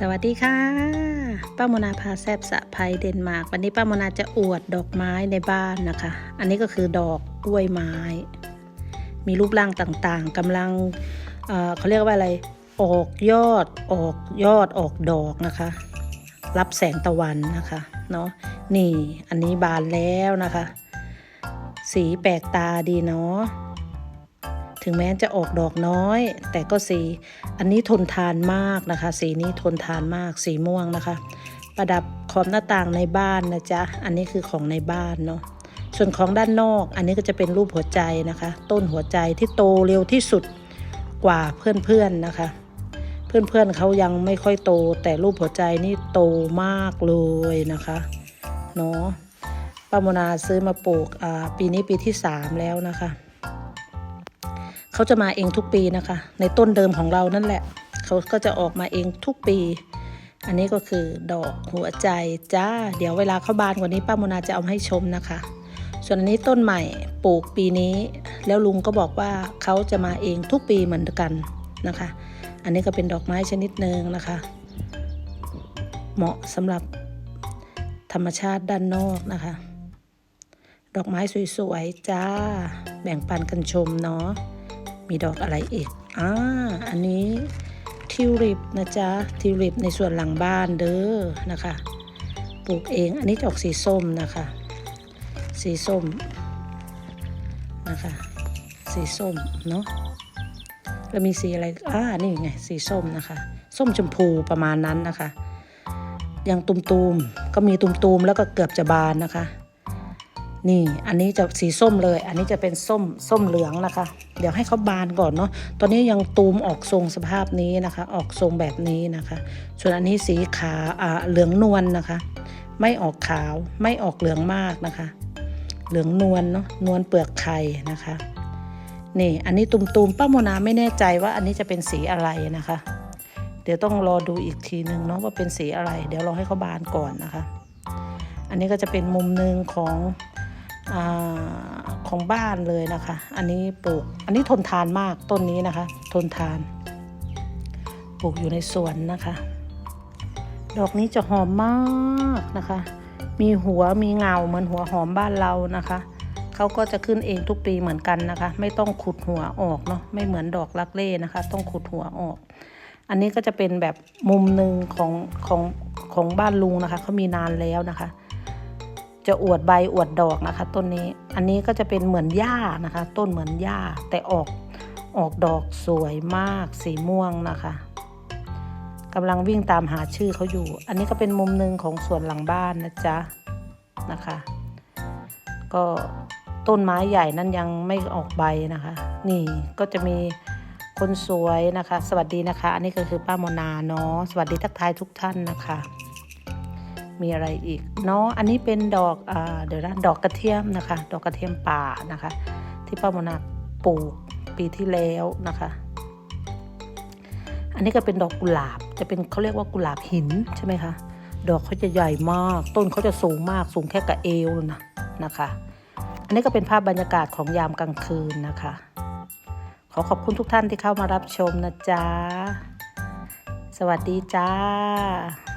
สวัสดีค่ะ ป้าโมนาพาแซบสะพายเดนมาร์กวันนี้ป้าโมนาจะอวดดอกไม้ในบ้านนะคะ อันนี้ก็คือดอกกล้วยไม้ มีรูปร่างต่างๆกำลังเอ่อเขาเรียกว่าอะไร ออกยอดออกยอดออกดอกนะคะ รับแสงตะวันนะคะเนาะนี่อันนี้บานแล้วนะคะ สีแปลกตาดีเนาะ ถึงแม้จะออกดอกน้อย แต่ก็สี อันนี้ทนทานมากนะคะ สีนี้ทนทานมากสีม่วงนะคะ ประดับขอบหน้าต่างในบ้านนะจ๊ะ อันนี้คือของในบ้านเนาะส่วนของด้านนอกอันนี้ก็จะเป็นรูปหัวใจนะคะ ต้นหัวใจที่โตเร็วที่สุดกว่าเพื่อนๆนะคะ เพื่อนๆเขายังไม่ค่อยโต แต่รูปหัวใจนี่โตมากเลยนะคะเนาะป้าโมนาซื้อมาปลูกปีนี้ปีที่สามแล้วนะคะ เขาจะมาเองทุกปีนะคะ ในต้นเดิมของเรานั่นแหละ เขาก็จะออกมาเองทุกปี อันนี้ก็คือดอกหัวใจจ้า เดี๋ยวเวลาเข้าบานกว่านี้ป้าโมนาจะเอามาให้ชมนะคะ ส่วนอันนี้ต้นใหม่ปลูกปีนี้ แล้วลุงก็บอกว่าเขาจะมาเองทุกปีเหมือนกันนะคะ อันนี้ก็เป็นดอกไม้ชนิดหนึ่งนะคะ เหมาะสำหรับธรรมชาติด้านนอกนะคะ ดอกไม้สวยๆจ้า แบ่งปันกันชมเนาะ มีดอกอะไรอีกอ่าอันนี้ทิวลิปนะจ๊ะทิวลิปในส่วนหลังบ้านเด้อนะคะ ปลูกเองอันนี้จะออกสีส้มนะคะ สีส้มนะคะ สีส้มเนาะแล้วมีสีอะไรอ่านี่ไงสีส้มนะคะ ส้มชมพูประมาณนั้นนะคะ ยังตุมๆก็มีตุมๆแล้วก็เกือบจะบานนะคะ นี่อันนี้จะสีส้มเลย อันนี้จะเป็นส้มส้มเหลืองนะคะ เดี๋ยวให้เขาบานก่อนเนาะตอนนี้ยังตูมออกทรงสภาพนี้นะคะ ออกทรงแบบนี้นะคะ ส่วนอันนี้สีขาวอ่าเหลืองนวลนนะคะ ไม่ออกขาวไม่ออกเหลืองมากนะคะ เหลืองนวลเนาะนวลเปลือกไข่นะคะนี่อันนี้ตุมๆป้าโมนาไม่แน่ใจว่าอันนี้จะเป็นสีอะไรนะคะ เดี๋ยวต้องรอดูอีกทีหนึ่งเนาะว่าเป็นสีอะไร เดี๋ยวรอให้เขาบานก่อนนะคะ อันนี้ก็จะเป็นมุมหนึ่งของ อของบ้านเลยนะคะ อันนี้ปลูก อันนี้ทนทานมากต้นนี้นะคะ ทนทาน ปลูกอยู่ในสวนนะคะ ดอกนี้จะหอมมากนะคะ มีหัวมีเงาเหมือนหัวหอมบ้านเรานะคะเขาก็จะขึ้นเองทุกปีเหมือนกันนะคะ ไม่ต้องขุดหัวออกเนาะไม่เหมือนดอกลักเล่นะคะ ต้องขุดหัวออก อันนี้ก็จะเป็นแบบมุมหนึ่งของของของบ้านลุงนะคะเขามีนานแล้วนะคะ จะอวดใบอวดดอกนะคะต้นนี้อันนี้ก็จะเป็นเหมือนหญ้านะคะ ต้นเหมือนหญ้าแต่ออกออกดอกสวยมากสีม่วงนะคะกำลังวิ่งตามหาชื่อเขาอยู่ อันนี้ก็เป็นมุมหนึ่งของสวนหลังบ้านนะจ๊ะนะคะ ก็ต้นไม้ใหญ่นั้นยังไม่ออกใบนะคะ นี่ก็จะมีคนสวยนะคะ สวัสดีนะคะ อันนี้ก็คือป้าโมนาเนาะสวัสดีทักทายทุกท่านนะคะ มีอะไรอีกเนาะอันนี้เป็นดอกอเดี๋ยวนะดอกกระเทียมนะคะ ดอกกระเทียมป่านะคะ ที่ป้ามนาปลูกปีที่แล้วนะคะ อันนี้ก็เป็นดอกกุหลาบจะเป็นเขาเรียกว่ากุหลาบหินใช่ไหมคะดอกเขาจะใหญ่มาก ต้นเขาจะสูงมากสูงแค่กับเอวนะนะคะ อันนี้ก็เป็นภาพบรรยากาศของยามกลางคืนนะคะ ขอขอบคุณทุกท่านที่เข้ามารับชมนะจ๊ะสวัสดีจ้า